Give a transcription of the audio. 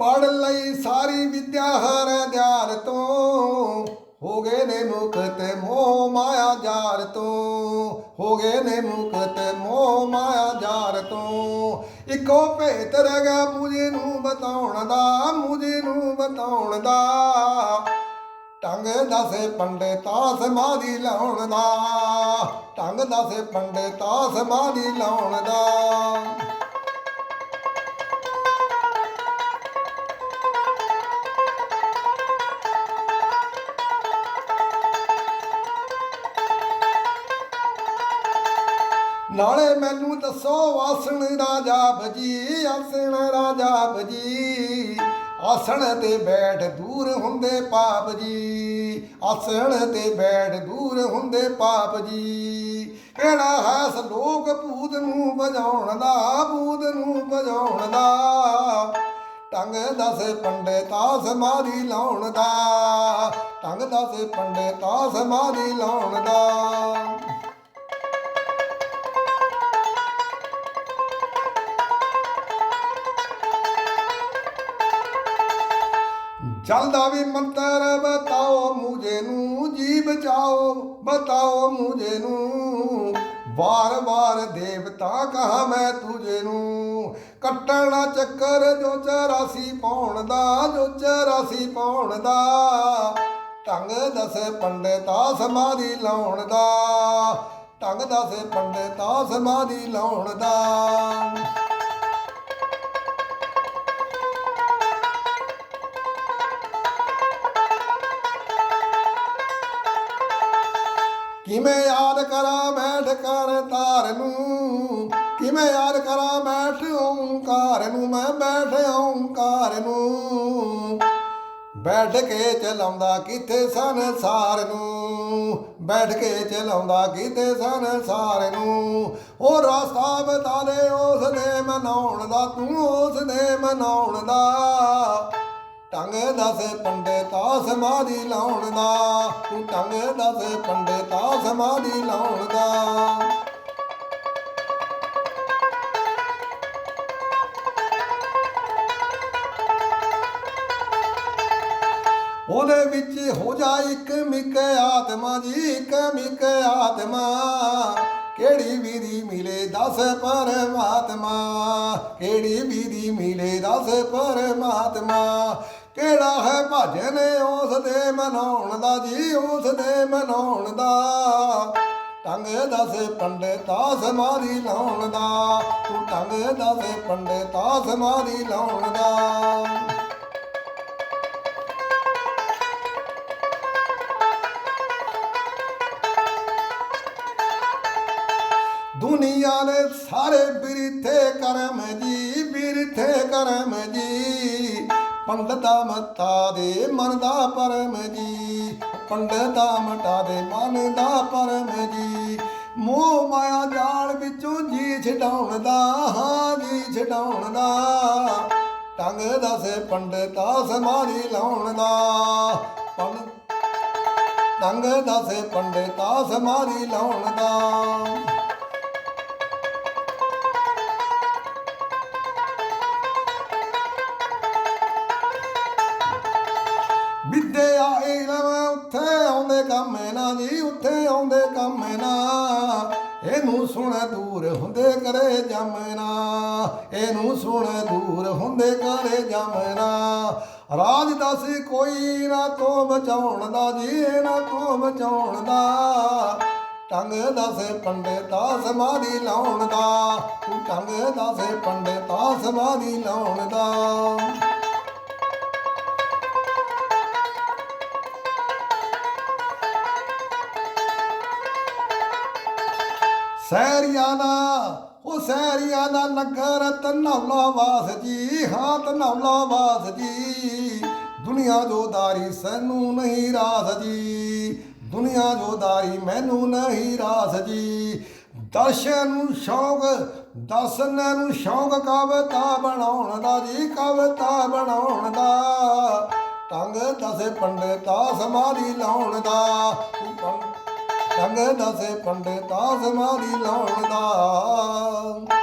ਪੜ ਲਈ ਸਾਰੀ ਵਿਦਿਆ ਹਰ ਦਿਆਰ ਤੋਂ। ਹੋ ਗਏ ਨੇ ਮੁਕਤ ਮੋਹ ਮਾਇਆ ਜਾਲ ਤੋਂ। ਹੋ ਗਏ ਨੇ ਮੁਕਤ ਮੋਹ ਮਾਇਆ ਜਾਲ ਤੋਂ। ਇੱਕੋ ਭੇਤ ਰਹਿ ਗਿਆ ਮੁਝੇ ਨੂੰ ਬਤਾਉਣ ਦਾ, ਮੁਝੇ ਨੂੰ ਬਤਾਉਣ ਦਾ। ਟੰਗ ਦਸੇ ਪੰਡਿਤਾ ਸਮਾਧੀ ਲਾਉਣ ਦਾ। ਟੰਗ ਦਸੇ ਪੰਡਿਤਾ ਸਮਾਧੀ ਲਾਉਣ ਦਾ। ਨਾਲੇ ਮੈਨੂੰ ਦੱਸੋ, ਆਸਣ ਰਾਜਾ ਭਜੀ, ਆਸਣ ਰਾਜਾ ਭਜੀ। ਆਸਣ ਤੇ ਬੈਠ ਦੂਰ ਹੁੰਦੇ ਪਾਪ ਜੀ। ਆਸਣ ਤੇ ਬੈਠ ਦੂਰ ਹੁੰਦੇ ਪਾਪ ਜੀ। ਕਿਹੜਾ ਹੈ ਸਲੋਕ ਭੂਤ ਨੂੰ ਵਜਾਉਣ ਦਾ ਭੂਤ ਨੂੰ ਵਜਾਉਣ ਦਾ ਟੰਗ ਦਸ ਪੰਡਿਤਾ ਮਾਰੀ ਲਾਉਣ ਦਾ ਟੰਗ ਦਸ ਤਾਸ ਮਾਰੀ ਲਾਉਣ ਦਾ ਚੱਲਦਾ ਵੀ ਮੰਤਰ, ਬਤਾਓ ਮੁਝੇ ਨੂੰ ਜੀ ਬਚਾਓ ਬਤਾਓ ਮੁਝੇ ਨੂੰ। ਵਾਰ ਵਾਰ ਦੇਵਤਾ ਕਹਾ ਮੈਂ ਤੁਝੇ ਨੂੰ। ਕੱਟਣਾ ਚੱਕਰ, ਜੋ 84 ਪਾਉਣ ਦਾ, ਜੋ 84 ਪਾਉਣ ਦਾ। ਟੰਗ ਦਸੇ ਪੰਡਿਤਾ ਸਮਾਧੀ ਲਾਉਣ ਦਾ। ਟੰਗ ਦਸੇ ਪੰਡਿਤਾ ਸਮਾਧੀ ਲਾਉਣ ਦਾ। ਕਿਵੇਂ ਯਾਦ ਕਰਾਂ ਬੈਠ ਕਰ ਤਾਰ ਨੂੰ? ਕਿਵੇਂ ਯਾਦ ਕਰਾਂ ਬੈਠ ਓੰਕਾਰ ਨੂੰ? ਮੈਂ ਬੈਠ ਓੰਕਾਰ ਨੂੰ। ਬੈਠ ਕੇ ਚਲਾਉਂਦਾ ਕਿਤੇ ਸੰਸਾਰ ਨੂੰ? ਬੈਠ ਕੇ ਚਲਾਉਂਦਾ ਕਿਤੇ ਸੰਸਾਰ ਨੂੰ? ਉਹ ਰਸਤਾ ਬਤਾ ਦੇ ਉਸ ਦੇ ਮਨਾਉਣ ਦਾ, ਤੂੰ ਉਸ ਦੇ ਮਨਾਉਣ ਦਾ। ਟੰਗ ਦਸ ਪੰਡਿਤਾ ਸਮਾਧੀ ਲਾਉਣ ਦਾ। ਤੂੰ ਟੰਗ ਦਸ ਪੰਡਿਤਾ ਸਮਾਧੀ ਲਾਉਣ ਦਾ। ਉਹਦੇ ਵਿੱਚ ਹੋ ਜਾ ਇੱਕ ਮਿਕ ਆਤਮਾ ਜੀ, ਇੱਕ ਮਿਕ ਆਤਮਾ। ਕਿਹੜੀ ਵਿਧੀ ਮਿਲੇ ਦਸ ਪਰਮਾਤਮਾ? ਕਿਹੜੀ ਵਿਧੀ ਮਿਲੇ ਦਸ ਪਰਮਾਤਮਾ? ਕਿਹੜਾ ਹੈ ਭਜਨ, ਉਸ ਦੇ ਮਨਾਉਣ ਦਾ ਜੀ, ਉਸ ਦੇ ਮਨਾਉਣ ਦਾ। ਟੰਗ ਦਸ ਪੰਡਿਤਾ ਸਮਾਧੀ ਲਾਉਣ ਦਾ। ਤੂੰ ਟੰਗ ਦਸ ਪੰਡਿਤਾ ਸਮਾਧੀ ਲਾਉਣ ਦਾ। ਦੁਨੀਆ ਨੇ ਸਾਰੇ ਬਿਰਥੇ ਕਰਮ ਜੀ, ਬਿਰਥੇ ਕਰਮ ਜੀ। ਪੰਡਤਾ ਮਤਾ ਦੇ ਮਨ ਦਾ ਪਰਮ ਜੀ। ਪੰਡਤਾ ਮਟਾ ਦੇ ਮਨ ਦਾ ਪਰਮ ਜੀ। ਮੋਹ ਮਾਇਆ ਜਾਲ ਵਿੱਚੋਂ ਜੀ ਛਡਾਉਣ ਦਾ, ਹਾਂ ਜੀ ਛਡਾਉਣ ਦਾ। ਟੰਗ ਦਸੇ ਪੰਡਤਾ ਸਮਾਧੀ ਲਾਉਣ ਦਾ। ਪੰਡ ਟੰਗ ਦਸੇ ਪੰਡਤਾ ਸਮਾਧੀ ਲਾਉਣ ਦਾ। ਕਿੱਥੇ ਆਉਂਦੇ ਕੰਮ ਨਾ, ਇਹਨੂੰ ਸੁਣ ਦੂਰ ਹੁੰਦੇ ਕਰੇ ਜਮਨਾ ਇਹਨੂੰ ਸੁਣ ਦੂਰ ਹੁੰਦੇ ਕਰੇ ਜਮਨਾ ਰਾਜ ਦਸ ਕੋਈ ਨਾ ਤੋਂ ਬਚਾਉਣ ਦਾ, ਜੀ ਨਾ ਤੋਂ ਬਚਾਉਣ ਦਾ। ਟੰਗ ਦਸ ਪੰਡਿਤਾ ਸਮਾਧੀ ਲਾਉਣ ਦਾ, ਤੂੰ ਟੰਗ ਦਸ ਪੰਡਿਤਾ ਸਮਾਧੀ ਲਾਉਣ ਦਾ। ਸੈਰੀਆਂ ਦਾ ਉਹ ਸੈਰੀਆਂ ਦਾ ਨਗਰ ਤਨੌਲਾ ਵਾਸ ਜੀ, ਹਾਂ ਤਨੌਲਾ ਵਾਸ ਜੀ। ਦੁਨੀਆ ਜੋਦਾਰੀ ਸਾਨੂੰ ਨਹੀਂ ਰਾਸ ਜੀ, ਦੁਨੀਆ ਜੋਦਾਰੀ ਮੈਨੂੰ ਨਹੀਂ ਰਾਸ ਜੀ। ਦਰਸ਼ਨ ਨੂੰ ਸ਼ੌਕ, ਦਰਸ਼ਨ ਨੂੰ ਸ਼ੌਕ ਕਵਤਾ ਬਣਾਉਣ ਦਾ ਜੀ, ਕਵਤਾ ਬਣਾਉਣ ਦਾ। ਟੰਗ ਦਸੇ ਪੰਡਿਤਾ ਸਮਾਧੀ ਲਾਉਣ ਦਾ। ਤੂੰ ਪੰਡ ਟੰਗ ਦਸੇ ਪੰਡਿਤਾ ਸਮਾਧੀ ਲਾਉਣ ਦਾ।